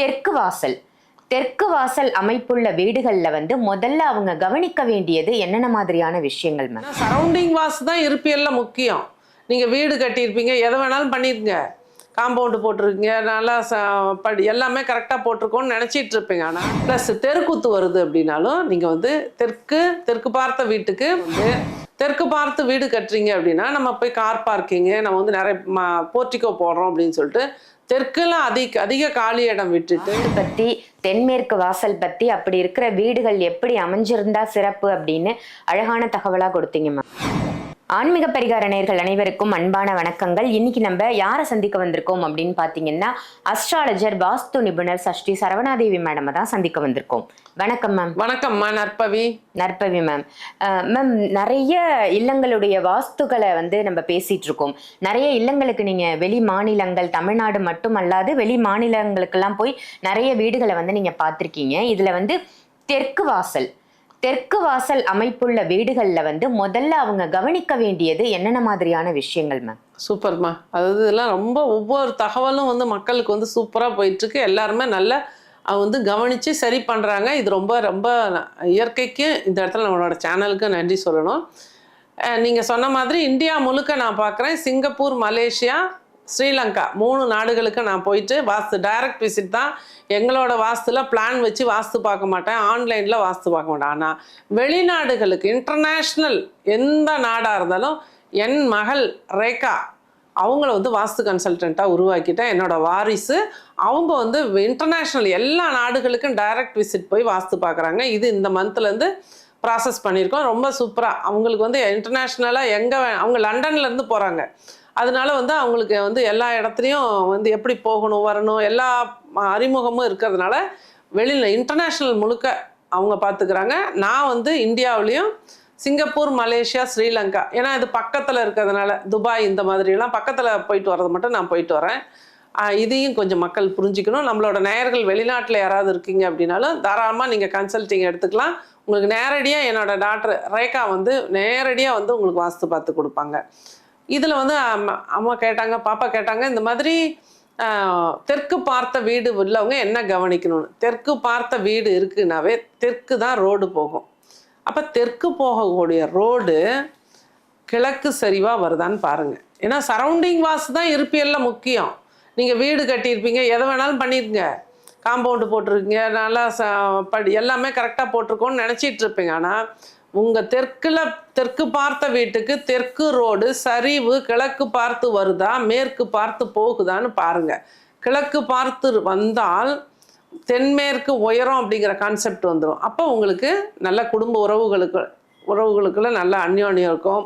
தெற்கு வாசல். தெற்கு வாசல் அமைப்புள்ள வீடுகளில் வந்து முதல்ல அவங்க கவனிக்க வேண்டியது என்னென்ன மாதிரியான விஷயங்கள் மேம் சரௌண்டிங் வாஸ் தான் இருப்பியல்ல முக்கியம். நீங்கள் வீடு கட்டியிருப்பீங்க எதை வேணாலும் பண்ணிருங்க. காம்பவுண்டு போட்டிருக்கீங்க நல்லா ச படி எல்லாமே கரெக்டாக போட்டிருக்கோன்னு நினச்சிட்டு இருப்பீங்க. ஆனால் ப்ளஸ் தெருக்கூத்து வருது அப்படின்னாலும் நீங்கள் வந்து தெற்கு தெற்கு பார்த்த வீட்டுக்கு வந்து தெற்கு பார்த்து வீடு கட்டுறீங்க அப்படின்னா நம்ம போய் கார் பார்க்கிங்கு நம்ம வந்து நிறைய போர்ட்டிக்கோ போடுறோம் அப்படின்னு சொல்லிட்டு தெற்குல அதிக அதிக காலி இடம் விட்டுட்டு. பத்தி தென்மேற்கு வாசல் பத்தி அப்படி இருக்கிற வீடுகள் எப்படி அமைஞ்சிருந்தா சிறப்பு அப்படின்னு அழகான தகவலா கொடுத்தீங்க மேம் ஆன்மீக பரிகார நேர்கள் அனைவருக்கும் அன்பான வணக்கங்கள். இன்னைக்கு நம்ம யாரை சந்திக்க வந்திருக்கோம் அப்படின்னு பார்த்தீங்கன்னா அஸ்ட்ராலஜர் வாஸ்து நிபுணர் சஷ்டி சரவணாதேவி மேடமை தான் சந்திக்க வந்திருக்கோம். வணக்கம் மேம் வணக்கம்மா நற்பவி. நற்பவி மேம் மேம் நிறைய இல்லங்களுடைய வாஸ்துகளை வந்து நம்ம பேசிட்டு இருக்கோம். நிறைய இல்லங்களுக்கு நீங்க வெளி மாநிலங்கள் தமிழ்நாடு மட்டும் அல்லாது வெளி மாநிலங்களுக்கெல்லாம் போய் நிறைய வீடுகளை வந்து நீங்க பார்த்திருக்கீங்க. இதுல வந்து தெற்கு வாசல். தெற்கு வாசல் அமைப்புள்ள வீடுகள்ல வந்து முதல்ல அவங்க கவனிக்க வேண்டியது என்னென்ன மாதிரியான விஷயங்கள் மேம் சூப்பர்மா. அதாவது இதெல்லாம் ரொம்ப ஒவ்வொரு தகவலும் வந்து மக்களுக்கு வந்து சூப்பராக போயிட்டுருக்கு எல்லாருமே நல்ல அவங்க வந்து கவனித்து சரி பண்ணுறாங்க இது ரொம்ப ரொம்ப இயற்கைக்கு இந்த இடத்துல நம்மளோட சேனலுக்கு நன்றி சொல்லணும். நீங்கள் சொன்ன மாதிரி இந்தியா முழுக்க நான் பார்க்குறேன் சிங்கப்பூர் மலேசியா ஸ்ரீலங்கா மூணு நாடுகளுக்கு நான் போயிட்டு வாஸ்து டைரக்ட் விசிட் தான் எங்களோட வாஸ்துல பிளான் வச்சு வாஸ்து பார்க்க மாட்டேன். ஆன்லைனில் வாஸ்து பார்க்க மாட்டேன். ஆனால் வெளிநாடுகளுக்கு இன்டர்நேஷ்னல் எந்த நாடாக இருந்தாலும் என் மகள் ரேகா அவங்கள வந்து வாஸ்து கன்சல்டண்ட்டாக உருவாக்கிட்டேன் என்னோட வாரிசு அவங்க வந்து இன்டர்நேஷ்னல் எல்லா நாடுகளுக்கும் டைரக்ட் விசிட் போய் வாஸ்து பார்க்குறாங்க இது இந்த மந்த்லேருந்து ப்ராசஸ் பண்ணியிருக்கோம் ரொம்ப சூப்பராக அவங்களுக்கு வந்து இன்டர்நேஷ்னலாக எங்கே அவங்க லண்டன்லேருந்து போகிறாங்க அதனால வந்து அவங்களுக்கு வந்து எல்லா இடத்துலையும் வந்து எப்படி போகணும் வரணும் எல்லா அறிமுகமும் இருக்கிறதுனால வெளியில் இன்டர்நேஷ்னல் முழுக்க அவங்க பார்த்துக்கிறாங்க நான் வந்து இந்தியாவிலையும் சிங்கப்பூர் மலேசியா ஸ்ரீலங்கா. ஏன்னா இது பக்கத்தில் இருக்கிறதுனால துபாய் இந்த மாதிரிலாம் பக்கத்தில் போயிட்டு வர்றது மட்டும் நான் போயிட்டு வரேன். இதையும் கொஞ்சம் மக்கள் புரிஞ்சுக்கணும். நம்மளோட நேயர்கள் வெளிநாட்டில் யாராவது இருக்கீங்க அப்படின்னாலும் தாராளமாக நீங்கள் கன்சல்டிங் எடுத்துக்கலாம். உங்களுக்கு நேரடியாக என்னோட டாக்டர் ரேகா வந்து நேரடியாக வந்து உங்களுக்கு வாஸ்து பார்த்து கொடுப்பாங்க. இதில் வந்து அம்மா அம்மா கேட்டாங்க பாப்பா கேட்டாங்க இந்த மாதிரி தெற்கு பார்த்த வீடு உள்ளவங்க என்ன கவனிக்கணும்னு? தெற்கு பார்த்த வீடு இருக்குனாவே தெற்கு தான் ரோடு போகும். அப்போ தெற்கு போகக்கூடிய ரோடு கிழக்கு சரிவாக வருதான்னு பாருங்கள் ஏன்னா சரௌண்டிங் வாஸ் தான் இருப்பியல்ல முக்கியம். நீங்கள் வீடு கட்டியிருப்பீங்க எதை வேணாலும் பண்ணியிருங்க காம்பவுண்டு போட்டிருக்கீங்க நல்லா ச படி எல்லாமே கரெக்டாக போட்டிருக்கோன்னு நினச்சிட்டு இருப்பீங்க. ஆனால் உங்கள் தெற்கில் தெற்கு பார்த்த வீட்டுக்கு தெற்கு ரோடு சரிவு கிழக்கு பார்த்து வருதா மேற்கு பார்த்து போகுதான்னு பாருங்க. கிழக்கு பார்த்து வந்தால் தென்மேற்கு உயரம் அப்படிங்கிற கான்செப்ட் வந்துடும் அப்போ உங்களுக்கு நல்ல குடும்ப உறவுகளுக்கு உறவுகளுக்குள்ள நல்ல அந்யோன்யம் இருக்கும்.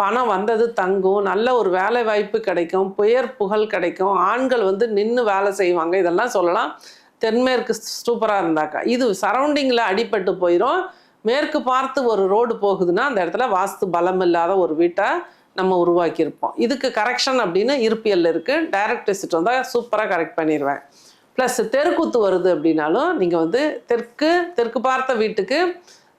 பணம் வந்தது தங்கும். நல்ல ஒரு வேலை வாய்ப்பு கிடைக்கும். புயர் புகழ் கிடைக்கும். ஆண்கள் வந்து நின்று வேலை செய்வாங்க. இதெல்லாம் சொல்லலாம். தென்மேற்கு சூப்பராக இருந்தாக்கா. இது சரௌண்டிங்கில் அடிபட்டு போயிடும் மேற்கு பார்த்து ஒரு ரோடு போகுதுன்னா அந்த இடத்துல வாஸ்து பலம் இல்லாத ஒரு வீட்டை நம்ம உருவாக்கியிருப்போம். இதுக்கு கரெக்ஷன் அப்படின்னு இருப்பியல் இருக்குது டைரக்ட் விசிட் வந்தால் சூப்பராக கரெக்ட் பண்ணிடுவேன் ப்ளஸ் தெருக்கூத்து வருது அப்படின்னாலும் நீங்கள் வந்து தெற்கு தெற்கு பார்த்த வீட்டுக்கு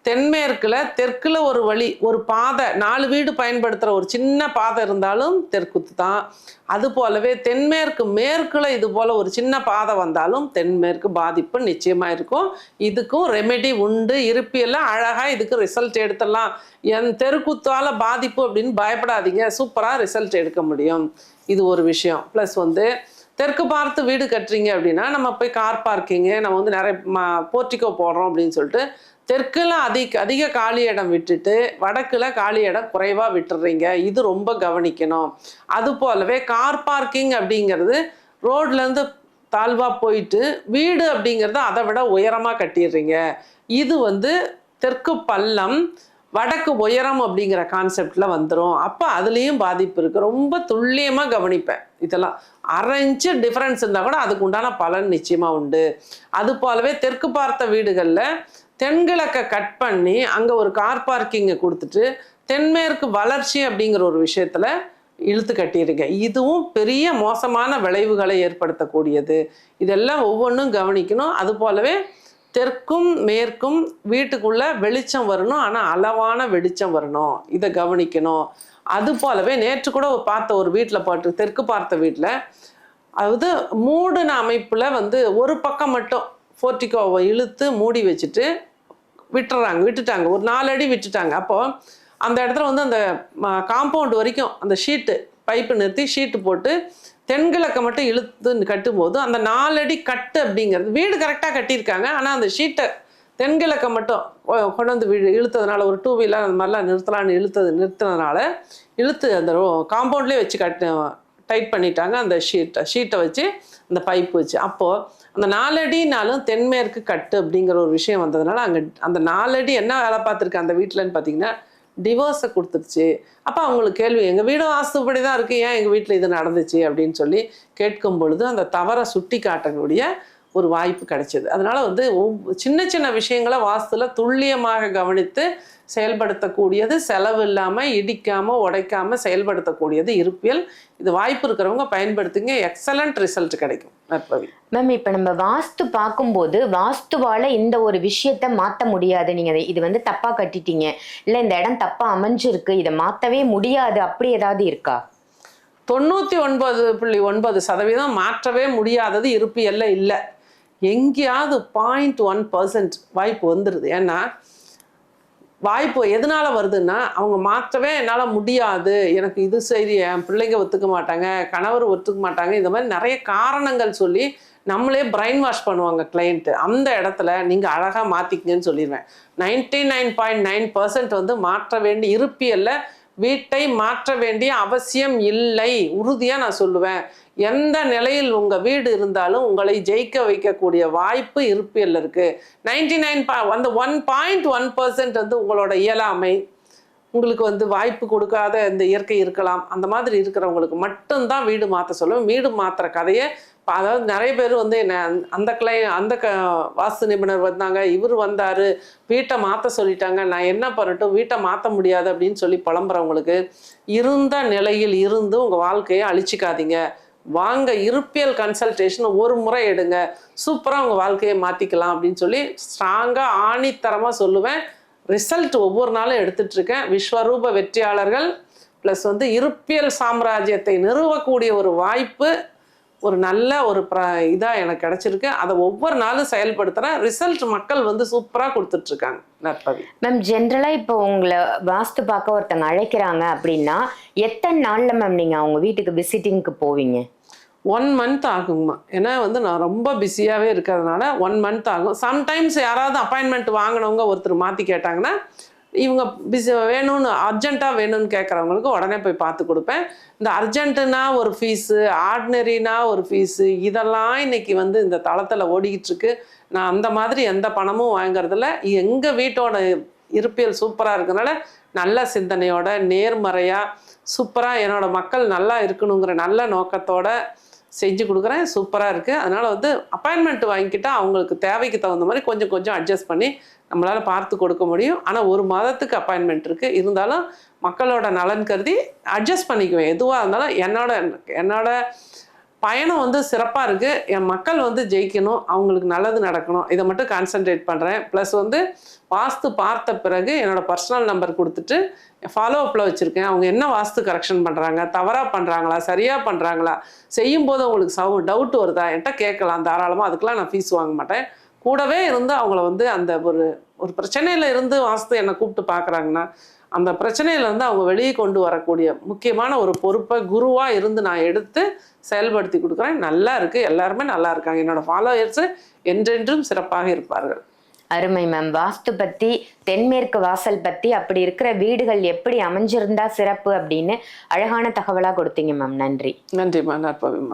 தென்மேற்கில் தெற்கில் ஒரு வழி ஒரு பாதை நாலு வீடு பயன்படுத்துகிற ஒரு சின்ன பாதை இருந்தாலும் தெற்குத்து தான். அது போலவே தென்மேற்கு மேற்கில் இது போல் ஒரு சின்ன பாதை வந்தாலும் தென்மேற்கு பாதிப்பு நிச்சயமாக இருக்கும். இதுக்கும் ரெமெடி உண்டு. இருப்பியெல்லாம் அழகாக இதுக்கு ரிசல்ட் எடுத்துடலாம். என் தெருக்குத்தால் பாதிப்பு அப்படின்னு பயப்படாதீங்க. சூப்பராக ரிசல்ட் எடுக்க முடியும். இது ஒரு விஷயம். ப்ளஸ் வந்து தெற்கு பார்த்து வீடு கட்டுறீங்க அப்படின்னா நம்ம போய் கார் பார்க்கிங்கு நம்ம வந்து நிறைய போர்ட்டிக்கோ போடுறோம் அப்படின்னு சொல்லிட்டு தெற்குல அதிக அதிக காலி இடம் விட்டுட்டு வடக்குல காலி இடம் குறைவாக விட்டுறீங்க. இது ரொம்ப கவனிக்கணும். அது போலவே கார் பார்க்கிங் அப்படிங்கிறது ரோட்லேருந்து தாழ்வாக போயிட்டு வீடு அப்படிங்கிறத அதை விட உயரமாக கட்டிடுறீங்க. இது வந்து தெற்கு பள்ளம் வடக்கு உயரம் அப்படிங்கிற கான்செப்டில் வந்துடும் அப்போ அதுலேயும் பாதிப்பு இருக்குது ரொம்ப துல்லியமாக கவனிப்பேன். இதெல்லாம் அரை இன்ச்சு டிஃப்ரென்ஸ் இருந்தால் கூட அதுக்கு உண்டான பலன் நிச்சயமாக உண்டு. அது போலவே தெற்கு பார்த்த வீடுகளில் தென்கிழக்கை கட் பண்ணி அங்கே ஒரு கார் பார்க்கிங்கை கொடுத்துட்டு தென்மேற்கு வளர்ச்சி அப்படிங்கிற ஒரு விஷயத்தில் இழுத்து கட்டியிருங்க இதுவும் பெரிய மோசமான விளைவுகளை ஏற்படுத்தக்கூடியது. இதெல்லாம் ஒவ்வொன்றும் கவனிக்கணும். அது போலவே தெற்கும் மேற்கும் வீட்டுக்குள்ள வெளிச்சம் வரணும். ஆனால் அளவான வெளிச்சம் வரணும். இதை கவனிக்கணும். அது போலவே நேற்று கூட பார்த்த ஒரு வீட்டில் பாட்டு தெற்கு பார்த்த வீட்டில் அதாவது மூடின அமைப்பில் வந்து ஒரு பக்கம் மட்டும் ஃபோர்டிகோவை இழுத்து மூடி வச்சுட்டு விட்டுறாங்க விட்டுட்டாங்க. ஒரு நாலு அடி விட்டுட்டாங்க. அப்போது அந்த இடத்துல வந்து அந்த காம்பவுண்ட் வரைக்கும் அந்த ஷீட்டு பைப்பு நிறுத்தி ஷீட்டு போட்டு தென்கிழக்க மட்டும் இழுத்து கட்டும்போது அந்த நாலடி கட்டு அப்படிங்கிறது வீடு கரெக்டாக கட்டியிருக்காங்க. ஆனால் அந்த ஷீட்டை தென்கிழக்க மட்டும் கொண்டு வந்து வீடு இழுத்ததுனால ஒரு டூ வீலர் அந்த மாதிரிலாம் நிறுத்தலான்னு இழுத்தது நிறுத்தினதுனால இழுத்து அந்த காம்பவுண்ட்லேயே வச்சு கட்டு டைட் பண்ணிட்டாங்க. அந்த ஷீட்டை ஷீட்டை வச்சு அந்த பைப் வச்சு. அப்போது அந்த நாலடினாலும் தென்மேற்கு கட்டு அப்படிங்கிற ஒரு விஷயம் வந்ததுனால அங்கே அந்த நாலடி என்ன வேலை பார்த்துருக்கு அந்த வீட்டிலன்னு பார்த்தீங்கன்னா டிவோர்ஸை கொடுத்துருச்சு. அப்போ அவங்களுக்கு கேள்வி எங்கள் வீடும் வாஸ்துப்படி தான் இருக்குது ஏன் எங்கள் வீட்டில் இது நடந்துச்சு? அப்படின்னு சொல்லி கேட்கும் பொழுது அந்த தவறை சுட்டி காட்டக்கூடிய ஒரு வாய்ப்பு கிடைச்சது. அதனால வந்து சின்ன சின்ன விஷயங்களை வாஸ்துல துல்லியமாக கவனித்து செயல்படுத்தக்கூடியது செலவு இல்லாமல் இடிக்காம உடைக்காம செயல்படுத்தக்கூடியது இருப்பியல் இது வாய்ப்பு இருக்கிறவங்க பயன்படுத்துங்க. எக்ஸலண்ட் ரிசல்ட் கிடைக்கும் நற்பவி. மேம் இப்ப நம்ம வாஸ்து பார்க்கும்போது வாஸ்துவால இந்த ஒரு விஷயத்த மாத்த முடியாது. நீங்க இதை- வந்து தப்பா கட்டிட்டீங்க. இல்ல இந்த இடம் தப்பா அமைஞ்சிருக்கு. இதை மாத்தவே முடியாது. அப்படி ஏதாவது இருக்கா? தொண்ணூற்றி ஒன்பது புள்ளி ஒன்பது சதவீதம் மாற்றவே முடியாதது இருப்பியல்ல இல்லை. எங்கேயாவது பாயிண்ட் ஒன் பர்சன்ட் வாய்ப்பு வந்துடுது ஏன்னா வாய்ப்பு எதனால் வருதுன்னா அவங்க மாற்றவே என்னால் முடியாது. எனக்கு இது சரி என் பிள்ளைங்க ஒத்துக்க மாட்டாங்க கணவர் ஒத்துக்க மாட்டாங்க இந்த மாதிரி நிறைய காரணங்கள் சொல்லி நம்மளே பிரைன் வாஷ் பண்ணுவாங்க கிளைண்ட்டு அந்த இடத்துல நீங்கள் அழகாக மாற்றிக்கங்கன்னு சொல்லிடுவேன். Ninety nine point nine percent வந்து மாற்ற வேண்டி இருப்பியல்ல வீட்டை மாற்ற வேண்டிய அவசியம் இல்லை. உறுதியாக நான் சொல்லுவேன். எந்த நிலையில் உங்கள் வீடு இருந்தாலும் உங்களை ஜெயிக்க வைக்கக்கூடிய வாய்ப்பு இருப்பியல் இருக்குது நைன்டி நைன் பா அந்த ஒன் பாயிண்ட் ஒன் பர்சன்ட் வந்து உங்களோட இயலாமை உங்களுக்கு வந்து வாய்ப்பு கொடுக்காத இந்த இயற்கை இருக்கலாம். அந்த மாதிரி இருக்கிறவங்களுக்கு மட்டும்தான் வீடு மாற்ற சொல்லுவேன். வீடு மாற்றுற கதையை அதாவது நிறைய பேர் வந்து என்ன அந்த- அந்த கிளை அந்த க வாஸ்து நிபுணர் வந்தாங்க இவர் வந்தார் வீட்டை மாற்ற சொல்லிட்டாங்க நான் என்ன பண்ணட்டும் வீட்டை மாற்ற முடியாது அப்படின்னு சொல்லி புலம்புறவங்களுக்கு இருந்த நிலையில் இருந்து உங்கள் வாழ்க்கையை அழிச்சிக்காதீங்க. வாங்க இருப்பியல் கன்சல்டேஷன் ஒரு முறை எடுங்க. சூப்பராக உங்கள் வாழ்க்கையை மாற்றிக்கலாம் அப்படின்னு சொல்லி ஸ்ட்ராங்காக ஆணித்தரமாக சொல்லுவேன். ரிசல்ட் ஒவ்வொரு நாளும் எடுத்துட்ருக்கேன் விஸ்வரூப வெற்றியாளர்கள் ப்ளஸ் வந்து இருப்பியல் சாம்ராஜ்யத்தை நிறுவக்கூடிய ஒரு வாய்ப்பு ஒரு நல்ல ஒரு ப்ர இதாக எனக்கு கிடைச்சிருக்கு. அதை ஒவ்வொரு நாளும் செயல்படுத்துகிறேன் ரிசல்ட் மக்கள் வந்து சூப்பராக கொடுத்துட்ருக்காங்க நற்பவி. மேம் ஜென்ரலா இப்போ உங்களை வாஸ்து பார்க்க ஒருத்தங்க அழைக்கிறாங்க அப்படின்னா எத்தனை நாள்ல மேம் நீங்க அவங்க வீட்டுக்கு விசிட்டிங்க்கு போவீங்க? ஒன் மந்த் ஆகுங்கம்மா ஏன்னா வந்து நான் ரொம்ப பிஸியாகவே இருக்கிறதுனால ஒன் மந்த் ஆகும். சம்டைம்ஸ் யாராவது அப்பாயின்மெண்ட் வாங்கினவங்க ஒருத்தர் மாற்றி கேட்டாங்கன்னா இவங்க பிஸி வேணும்னு அர்ஜென்ட்டாக வேணும்னு கேட்குறவங்களுக்கு உடனே போய் பார்த்து கொடுப்பேன். இந்த அர்ஜென்ட்டுனா ஒரு ஃபீஸு ஆர்டினரினா ஒரு ஃபீஸு இதெல்லாம் இன்றைக்கி வந்து இந்த தளத்தில் ஓடிக்கிட்டுருக்கு நான் அந்த மாதிரி எந்த பணமும் வாங்குறதில்ல. எங்கள் வீட்டோட இருப்பியல் சூப்பராக இருக்கனால நல்ல சிந்தனையோட நேர்மறையாக சூப்பராக என்னோட மக்கள் நல்லா இருக்கணுங்கிற நல்ல நோக்கத்தோட செஞ்சு கொடுக்குறேன். சூப்பராக இருக்குது அதனால் வந்து அப்பாயின்மெண்ட் வாங்கிக்கிட்டால் அவங்களுக்கு தேவைக்கு தகுந்த மாதிரி கொஞ்சம் கொஞ்சம் அட்ஜஸ்ட் பண்ணி நம்மளால் பார்த்து கொடுக்க முடியும். ஆனால் ஒரு மாதத்துக்கு அப்பாயின்மெண்ட் இருக்குது இருந்தாலும் மக்களோட நலன் கருதி அட்ஜஸ்ட் பண்ணிக்குவேன். எதுவாக இருந்தாலும் என்னோட என்னோட பயணம் வந்து சிறப்பாக இருக்குது என் மக்கள் வந்து ஜெயிக்கணும். அவங்களுக்கு நல்லது நடக்கணும். இதை மட்டும் கான்சென்ட்ரேட் பண்ணுறேன் ப்ளஸ் வந்து வாஸ்து பார்த்த பிறகு என்னோடய பர்சனல் நம்பர் கொடுத்துட்டு ஃபாலோ அப்பில் வச்சுருக்கேன். அவங்க என்ன வாஸ்து கரெக்ஷன் பண்ணுறாங்க தவறாக பண்ணுறாங்களா சரியாக பண்ணுறாங்களா செய்யும்போது அவங்களுக்கு சவு டவுட் வருதா? என்கிட்ட கேட்கலாம். தாராளமாக அதுக்கெலாம் நான் ஃபீஸ் வாங்க மாட்டேன். கூடவே இருந்து அவங்கள வந்து அந்த ஒரு ஒரு பிரச்சனையில் இருந்து வாஸ்து என்னை கூப்பிட்டு பார்க்குறாங்கன்னா அந்த பிரச்சனையிலேருந்து அவங்க வெளியே கொண்டு வரக்கூடிய முக்கியமான ஒரு பொறுப்பை குருவாக இருந்து நான் எடுத்து செயல்படுத்தி கொடுக்குறேன். நல்லா இருக்குது எல்லாருமே நல்லா இருக்காங்க. என்னோட ஃபாலோயர்ஸு என்றென்றும் சிறப்பாக இருப்பார்கள். அருமை மேம் வாஸ்து பத்தி தென்மேற்கு வாசல் பத்தி அப்படி இருக்கிற வீடுகள் எப்படி அமைஞ்சிருந்தா சிறப்பு அப்படின்னு அழகான தகவலா கொடுத்தீங்க மேம் நன்றி. நன்றிம்மா நற்பவிம்மா